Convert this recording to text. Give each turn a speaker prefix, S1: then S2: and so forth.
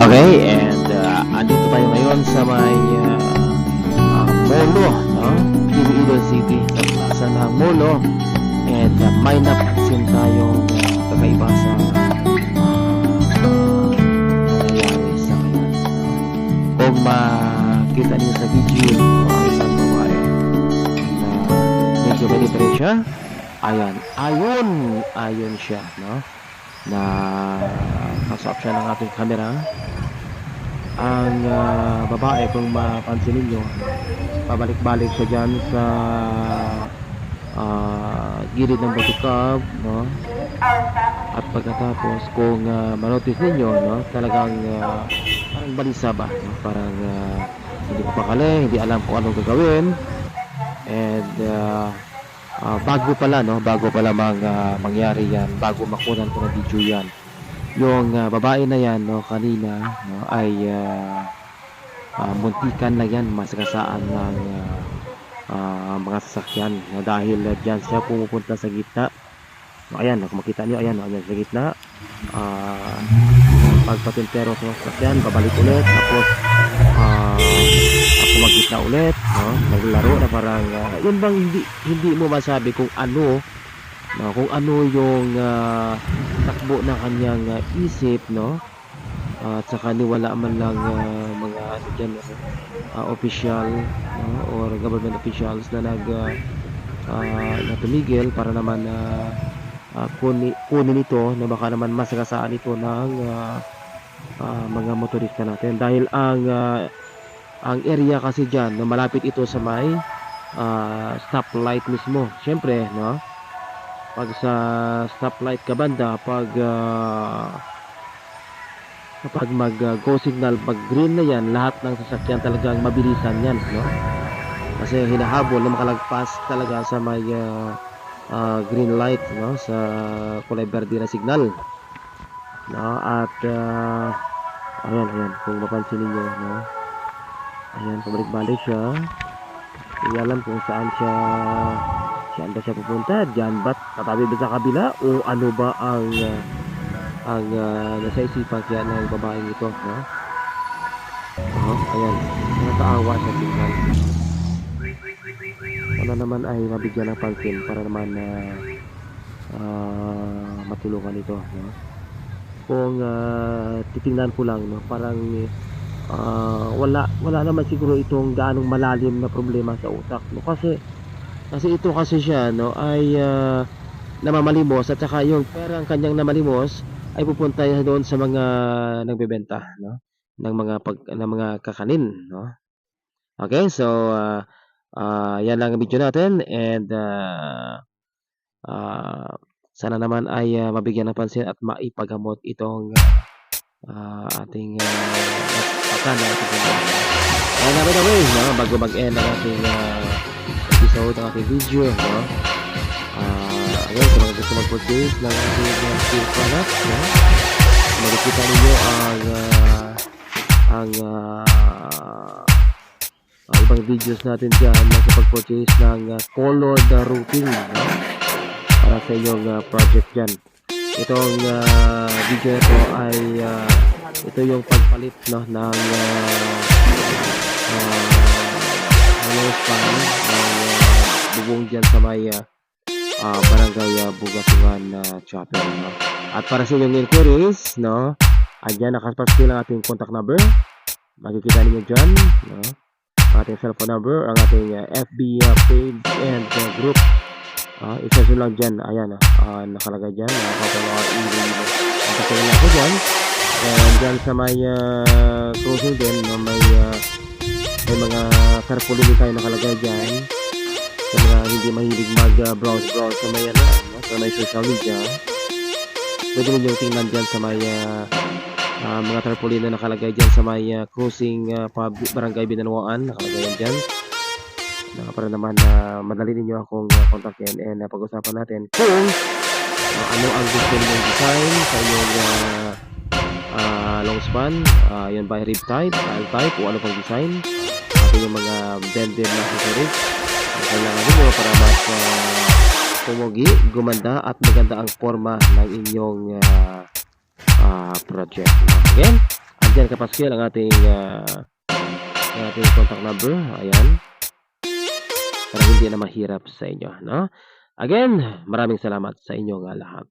S1: Okay, and uh, andito tayo ngayon sa may uh, uh, Molo, no? Iloilo City, sa plaza ng Molo. And uh, may napansin tayong uh, kakaiba sa uh, nangyayari sa ngayon. Kung makita niyo sa video, ang isang babae na medyo may diferensya, ayan, ayon, ayon siya, no? na nasa siya ng ating camera ang ah, babae kung mapansin ninyo pabalik-balik siya dyan sa ah, gilid ng butikab no? at pagkatapos kung uh, manotice ninyo no? talagang ah, parang balisa ba no? parang ah, hindi ko pakali hindi alam kung anong gagawin and ah, Ah, bago pala no, bago pala mag, ah, mangyari 'yan, bago makunan ko ng video 'yan. Yung ah, babae na 'yan no kanina no ay ah, ah, muntikan na 'yan masagasaan ng ah, ah, mga sasakyan no, dahil uh, diyan siya pumupunta sa gitna. No, ayan, no, makita niyo ayan, no, ayan sa gitna. Ah, pagpatintero sa sasakyan, babalik ulit tapos ah ako magkita ulit, no? Naglaro na parang ah, yun bang hindi hindi mo masabi kung ano no? kung ano yung ah, takbo ng kanyang ah, isip, no? at saka niwala man lang ah, mga ano dyan, no? ah, official no? or government officials na nag ah, ah, na para naman na ah, kuni, kunin ito na baka naman masagasaan ito ng ah, ah, mga motorista natin dahil ang ah, ang area kasi dyan, no, malapit ito sa may ah, stoplight mismo. Siyempre, no? Pag sa stoplight ka banda, pag ah, kapag mag ah, go signal, pag green na yan, lahat ng sasakyan talagang mabilisan yan, no? Kasi hinahabol na makalagpas talaga sa may ah, ah, green light, no? Sa kulay verde na signal. No? At ah, ayan, ayan, kung mapansin niyo, no? Ayan, pabalik-balik siya. Hindi alam kung saan siya saan ba siya pupunta. Diyan ba? Katabi ba sa kabila? O ano ba ang ah, ang uh, nasa isipan kaya ng babaeng ito, no? Oh, ayan. Nakakaawa siya tingnan. Sana naman ay mabigyan ng pansin para naman na ah, matulungan ito, no? Kung ah, titingnan ko lang, no, parang ah, wala wala naman siguro itong gaanong malalim na problema sa utak no kasi kasi ito kasi siya no ay ah, namamalimos at saka yung perang kanyang namalimos ay pupunta doon sa mga nagbebenta no ng mga pag ng mga kakanin no okay so ah, ah, yan lang ang video natin and ah, ah, sana naman ay ah, mabigyan ng pansin at maipagamot itong ah, ating uh, pagkana at. And uh, by the way, no, bago mag-end ang ating ah, episode, ang ating video, no, ah, again, sa mga gusto mag-purchase ng ating uh, steel product, no, makikita ninyo ang ah, ang ah, ang ibang videos natin dyan na sa pag-purchase ng uh, colored uh, roofing, no, para sa inyong uh, project dyan. Itong ah, video ito ay ah, ito yung pagpalit no? Ng uh, uh, ano span ng uh, bubong dyan sa may uh, uh, barangay uh, Bugatungan na uh, chapel no? At para sa inyong inquiries no? Andyan nakapaski lang ating contact number. Makikita niyo dyan no? Ang ating cellphone number ang ating uh, FB uh, page and uh, group. Uh, isa lang dyan ayan uh, nakalagay dyan nakapapalawa i-read ang kasalan ako dyan. And dyan sa may uh, cruising din, no, may, uh, may mga carpooling tayo nakalagay dyan. Sa mga hindi mahilig mag-browse-browse sa may, ano, no, sa may social media. Pwede nyo tingnan dyan sa may uh, uh, mga tarpaulin na nakalagay dyan sa may uh, cruising uh, pub, barangay Binanwaan. Nakalagay yan dyan. Na, para naman na uh, madali ninyo akong uh, kontakin and uh, pag-usapan natin kung uh, ano ang gusto ninyong design sa inyong uh, uh, long span, uh, yun by rib type, tile type, o ano pang design. At yung mga bended na accessories. Ang kailangan nyo para mas uh, pumugi, gumanda at maganda ang forma ng inyong uh, uh, project. Again, Diyan Kapaskil ang ating, ah, ang ating contact number, ayan. Para hindi na mahirap sa inyo, no? Again, maraming salamat sa inyong, ah, lahat.